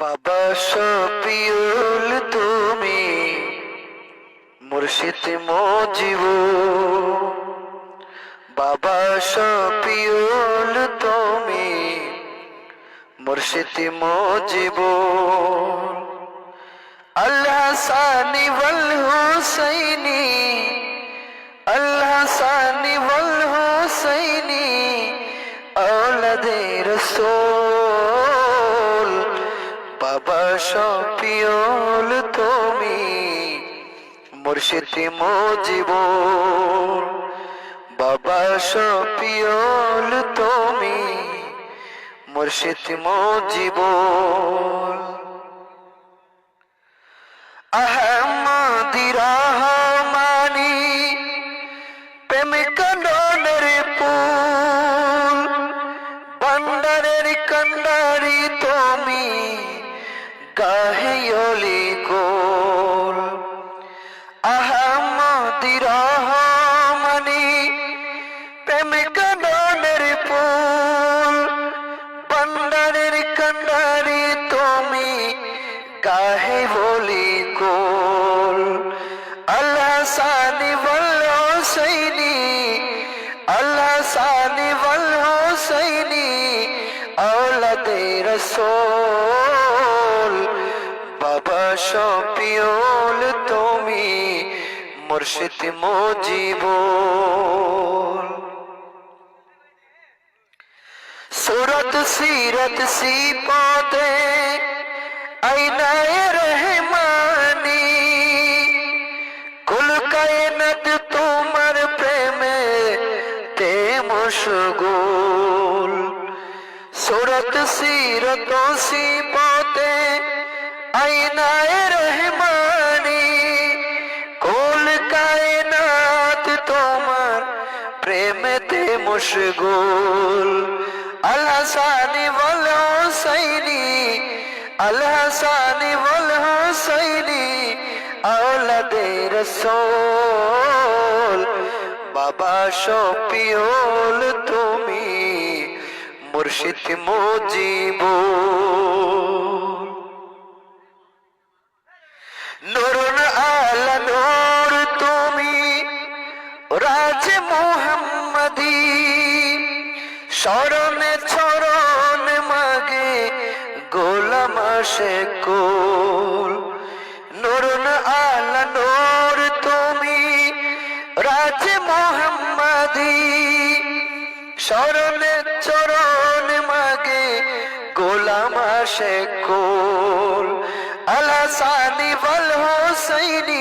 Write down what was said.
বাবা শপিউল তুমি মুর্শিদ মজিব। বাবা শপিউল তুমি মুর্শিদ মজিব। আল্লাহ সানি ওয়াল হুসাইনি, আল্লাহ সানি ওয়াল হুসাইনি, আওলাদে রসূল। বাবা শপিউল তুমি, মুর্শিদ মজিব বাবা শপিউল তুমি, মুর্শিদ মজিব আহমদি রহমানি প্রেম কাননের পুল বন্ডারের কন্ডারি তুমি গাহিয়লি গোল আহমদি রহমানি প্রেম কাননের পুল বন্ডারের কন্ডারি তুমি কাহে বলি কোল আল্লাহ সানি বল হোসৈনি আল্লাহ সানি বল হোসৈনি আওলাদে রসুল বাবা সপিয়ল তুমি মুর্শিদ মজিব সুরত সিরত সি পদে আইনায় রহমানি। কুল কায়নাত তোমার প্রেমে তে মশগুল। সুরত সিরত সিপতে আইনায় রহমানি, কোল কায়নাত তোমার প্রেমেতে মুশগুল। আল হাসানি ওয়াল হুসাইনি আল হাসানি ওয়াল হুসাইনি আওলাদে রাসূল, বাবা শপিওল তুমি। মুর্শিদ মুজিবুল নুরুন আলা নূর, তুমি রাজ মোহাম্মদি। স্মরণে চরণ মাগে গোলাম শেকুল। নুরুন আলা নূর, তুমি রাজ মোহাম্মদি। স্মরণে চরণ ওলামা শেকুল আল হাসানি ওয়াল হুসাইনি।